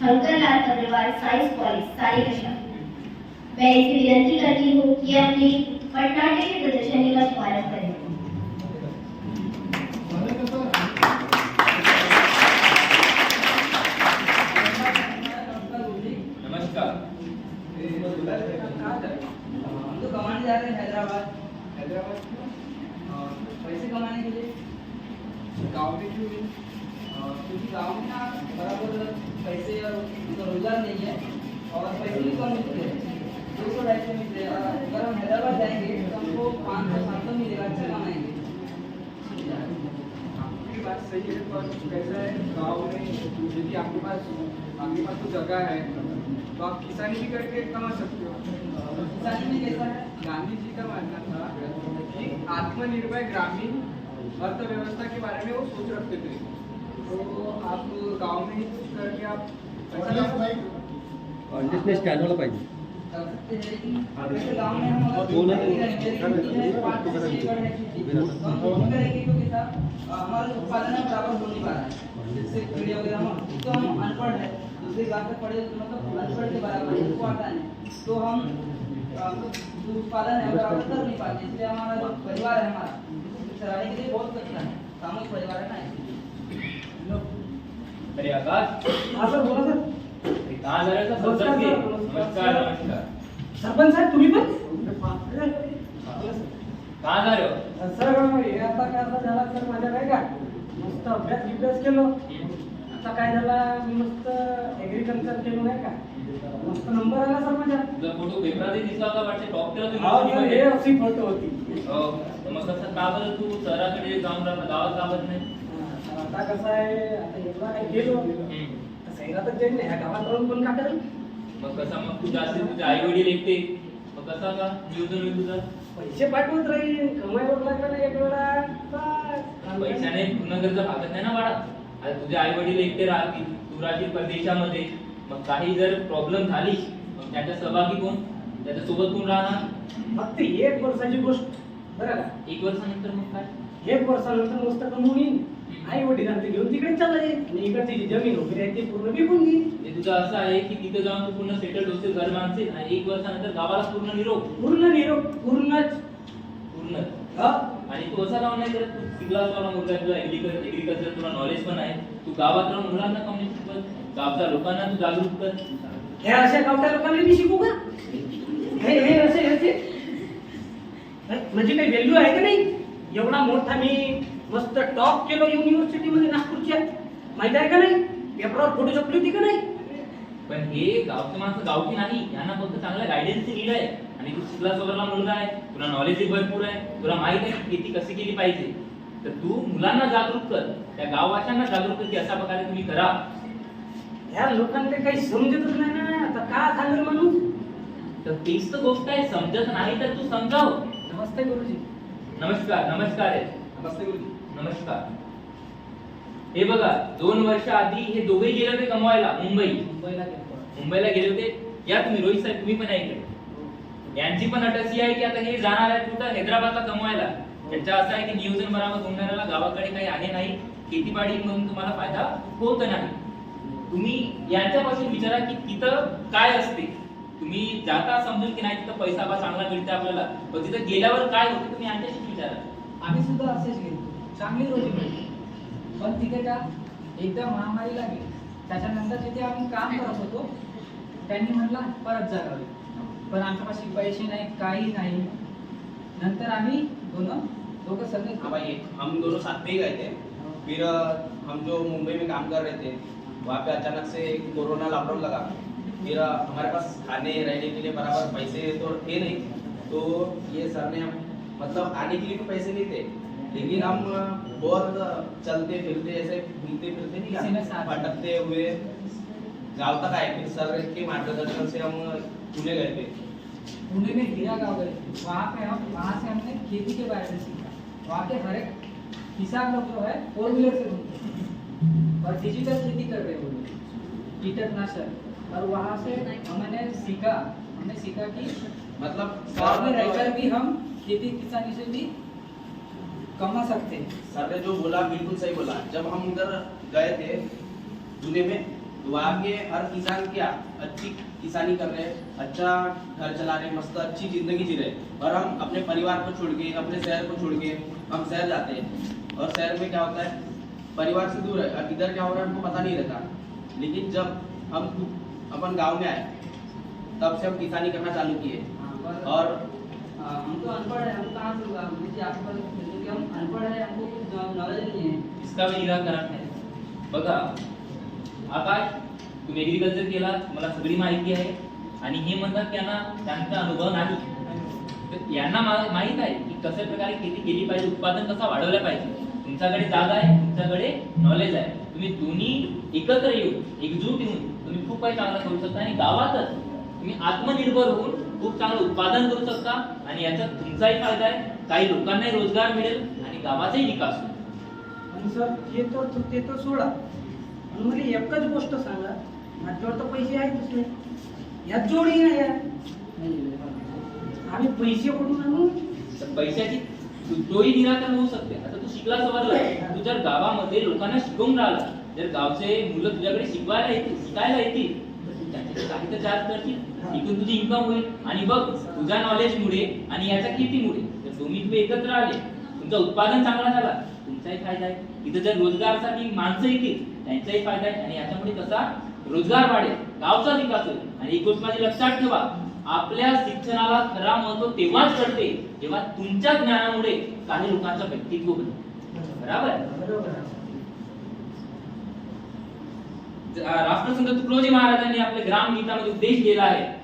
Shankarlal Agarwal science college सारेकशा मैं इसे विनती करती हूँ कि अपनी पटनाट्य की प्रदर्शनी का शुभारंभ करें। नमस्कार। हम तो जा रहे हैं हैदराबाद। हैदराबाद पैसे कमाने के लिए। गाँव में क्यों में बराबर पैसे और उनका रोज़गार नहीं है और पैसे भी कम मिलते हैं। दो सौ ढाई सौ मिलते हैं। अगर हम हैदराबाद जाएँगे तो हमको पाँच सौ सात सौ मिलेगा अच्छा कमाएँगे। आपकी बात सही है पर कैसा है गाँव में यदि आपके पास आपके पास तो जगह है तो आप किसानी भी करके कमा सकते हो। किसानी में कैसा है? गांधी जी का मानना था कि आत्मनिर्भर ग्रामीण अर्थव्यवस्था के बारे में वो सोच रखते थे। तो आप गांव में ही कुछ करके आप पैसा कमा सकते हो। स्टँडला पाहिजे कर सकते हैं लेकिन जैसे गांव में हम अगर बोला खेती नहीं। करेंगे, खेती है, पाँच छह एकड़ है। खेती। तो हम खेती करेंगे क्योंकि साहब हमारा उत्पादन है बराबर हो नहीं पा रहा है। जैसे कीड़े वगैरह हम तो हम अनपढ़ है। दूसरी बात पे पढ़े तो मतलब अनपढ़ के बराबर है उसको आता नहीं तो हम अ, जो उत्पादन है बराबर कर नहीं पाते। इसलिए हमारा जो परिवार है हमारा उसको चलाने के लिए बहुत कठिन है सामूहिक परिवार है ना। अरे आकाश हा सर बोला सर. कहाँ जा रहे हो? सर. नमस्कार. नमस्कार. सरपंच साहेब तुम्ही पण? कहाँ जा रहे हो सर. हे आता काय झाला सर माझ्या काय का? मस्त अभ्यास अभ्यास केलो. आता काय झाला? मी मस्त ऍग्रिकल्चर केलो नाही का? मस्त नंबर आला सर माझ्या. तुझा फोटो पेपरातही दिसला होता वाटते टॉप केला तुम्ही हा हे. अशी फोटो होती. हो. मग कसं का बरं तू शहराकडे जाऊन राहिला? गावात बरं नाही? आता कसं आहे आता एकदा काय गेलो. शहरातच ना ह्या गावात राहून पण का करेल? मग कसा मग तू जास्त तुझे आई वडील एकटे? मग कसा का नियोजन होईल तुझं? पैसे पाठवत राहील कमाईवर लागला ना एक वेळा. बस. पैशाने पूर्ण गरज भागत नाही ना बाळा आता तुझे आई वडील एकटे राहतील तू राहतील परदेशामध्ये. मग काही जर प्रॉब्लेम झाली मग त्याच्या सहभागी कोण? त्याच्या सोबत कोण राहणार? फक्त एक वर्षाची गोष्ट. बरं का? एक वर्षानंतर मग काय? एक वर्षानंतर मस्त कमवून येईन. आई वडिलांना घेऊन तिकडे चालला जाईल. आणि इकडची जी जमीन वगैरे आहे ती पूर्ण विकून देईन ते तुझं असं आहे की तिथं जाऊन तू पूर्ण सेटल होशील घर बांधशील आणि एक वर्षानंतर गावाला पूर्ण निरोप? पूर्ण निरोप पूर्णच. पूर्ण हा? आणि तू असा राहून नाही करत तू शिकला तुला मुलगा तुला ऍग्रिकल्चर ऍग्रिकल्चर तुला नॉलेज पण आहे. तू गावात राहून मुलांना कम्युनिकेट कर गावच्या लोकांना तू जागरूक कर. हे अशा गावच्या लोकांना मी शिकू का? हे हे असे म्हणजे काही व्हॅल्यू आहे का नाही? एवढा मोठा मी मस्त टॉप केलो युनिव्हर्सिटी मध्ये नागपूरच्या. माहीत आहे का नाही? पेपरावर फोटो छपली होती का नाही? पण हे गावचे माणसं गावठी नाही यांना फक्त चांगला गायडन्सची नीड आहे. आणि तू शिकला सवरला मुलगा आहे तुला नॉलेजही भरपूर आहे तुला माहीत आहे की शेती कशी केली पाहिजे. तर तू मुलांना जागरूक कर त्या गाववाशांना जागरूक कर की अशा प्रकारे तुम्ही करा. ह्या लोकांना काही समजतच नाही ना आता का सांगेल माणूस? तर तीच तर गोष्ट आहे समजत नाही तर तू समजाव. नमस्ते गुरुजी. नमस्कार नमस्कार आहे. नमस्ते गुरुजी. नमस्कार. हे बघा दोन वर्ष आधी हे दोघेही गेले होते कमवायला मुंबई. मुंबईला मुंबईला गेले होते. या तुम्ही रोहित साहेब तुम्ही पण ऐकले. यांची पण अट अशी आहे की आता हे जाणार आहे कुठं? हैदराबादला कमवायला. त्यांचं असं आहे की नियोजन बराबर होणाऱ्याला गावाकडे काही आहे नाही. शेतीबाडी म्हणून तुम्हाला फायदा होत नाही. तुम्ही यांच्यापासून विचारा की तिथं काय असते? तुम्ही जाता समजून की नाही तिथं पैसा बा चांगला मिळते आपल्याला. पण तिथं गेल्यावर काय होते तुम्ही यांच्याशीच विचारा. आम्ही सुद्धा असेच गेलो. चांगली रोजी मिळते पण तिथे का एकदा महामारी लागली त्याच्यानंतर तिथे आम्ही काम करत होतो. त्यांनी म्हटलं परत जागावे पण आमच्यापाशी पैसे नाही काही नाही. नंतर आम्ही दोन दोघं सगळे हाँ भाई हम दोनों साथ में ही गए थे फिर हम जो मुंबई में काम कर रहे थे वहाँ पे अचानक से कोरोना लॉकडाउन लगा. फिर हमारे पास खाने रहने के लिए बराबर पैसे तो थे नहीं। तो ये सर ने हम मतलब आने के लिए भी पैसे नहीं थे लेकिन हम बहुत चलते फिरते ऐसे घूमते फिरते नहीं भटकते हुए गाँव तक आए। फिर सर के मार्गदर्शन से हम पुणे गए थे। पुणे में हीरा गाँव गए वहाँ पे हम वहाँ से हमने खेती के बारे में सीखा। वहाँ के हर एक किसान लोग जो है फोर व्हीलर से घूमते और डिजिटल खेती कर रहे हैं वो लोग कीटनाशक। और वहाँ से हमने सीखा हमने सीखा कि मतलब गाँव में रहकर भी हम खेती किसानी से भी कमा सकते हैं। सर ने जो बोला बिल्कुल सही बोला। जब हम उधर गए थे पुणे में तो वहाँ के हर किसान क्या अच्छी किसानी कर रहे हैं अच्छा घर चला रहे मस्त अच्छी ज़िंदगी जी रहे। और हम अपने परिवार को छोड़ के अपने शहर को छोड़ के हम शहर जाते हैं। और शहर में क्या होता है परिवार से दूर है अब इधर क्या हो रहा है हमको पता नहीं रहता। लेकिन जब हम अपन गांव में आए। तब से हम किसानी करना चालू किए। और हम तो अनपढ़ है हम कहाँ से होगा? मुझे आपके पास क्योंकि हम अनपढ़ है हमको कुछ नॉलेज नहीं है। इसका पण निराकरण आहे बघा आकाश तुम्ही एग्रिकल्चर केला मला सगळी माहिती आहे. आणि हे म्हणतात की यांना त्यांचा अनुभव नाही. तर यांना मा- माहीत आहे की कशा प्रकारे शेती केली पाहिजे उत्पादन कसं वाढवलं पाहिजे. तुमच्याकडे जागा आहे तुमच्याकडे नॉलेज आहे. तुम्ही दोन्ही एकत्र येऊन एकजूट येऊन तुम्ही खूप काही चांगलं करू शकता आणि गावातच तुम्ही आत्मनिर्भर होऊन खूप चांगलं उत्पादन करू शकता आणि याच्यात तुमचाही फायदा आहे काही लोकांनाही रोजगार मिळेल आणि गावाचाही विकास होईल. आणि सर हे तर ते तर सोडा. पण मला एकच गोष्ट सांगा माझ्यावर तर पैसे आहेतच नाही यात जोडी नाही आहे. आम्ही पैसे कुठून आणू? पैशाची तू- तोही निराकरण होऊ शकते. आता तू शिकला सवरला तू जर गावामध्ये लोकांना शिकवून राहिला जर गावचे मुलं तुझ्याकडे शिकवायला येतील शिकायला येतील काही तर चार्ज करशील. इथून तुझी इन्कम होईल. आणि बघ तुझ्या नॉलेजमुळे आणि याच्या कितीमुळे जर तुम्ही तुम्ही एकत्र आले. तुमचं उत्पादन चांगला झाला. तुमचाही फायदा आहे. इथं जर रोजगारसाठी माणसं येतील त्यांचाही फायदा आहे. आणि याच्यामुळे कसा? रोजगार वाढेल. गावचा विकास होईल. आणि एक गोष्ट माझी लक्षात ठेवा. आपल्या शिक्षणाला खरा महत्त्व तेव्हाच कळते जेव्हा तुमच्या ज्ञानामुळे काही लोकांचं व्यक्तित्व बनते बरोबर? राष्ट्रसंत तुकडोजी महाराजांनी आपल्या ग्राम गीतामध्ये उपदेश केला आहे.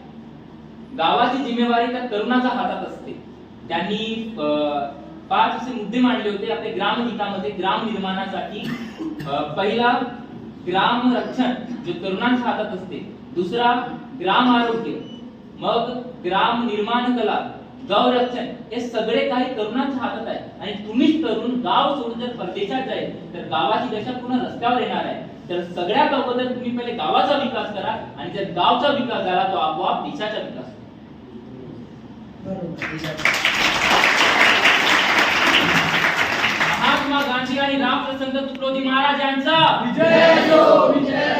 गावाची जिम्मेवारी त्या तरुणाच्या हातात असते. त्यांनी अं, पाच असे मुद्दे मांडले होते आपल्या ग्राम गीतामध्ये ग्राम निर्माणासाठी. पहिला ग्राम रक्षण जो तरुणांच्या हातात असते. दुसरा ग्राम आरोग्य. मग ग्राम निर्माण कला गाव रक्षण हे सगळे काही तरुणांच्या हातात आहे. आणि तुम्हीच तरुण गाव सोडून जर परदेशात जाईल तर गावाची दशा पुन्हा रस्त्यावर येणार आहे. तर सगळ्यात अगोदर तुम्ही पहिले गावाचा विकास करा आणि जर गावचा विकास झाला तो आपोआप देशाचा विकास महात्मा गांधी आणि रामप्रसंत तुकडोजी महाराज यांचा विजय हो, विजय हो.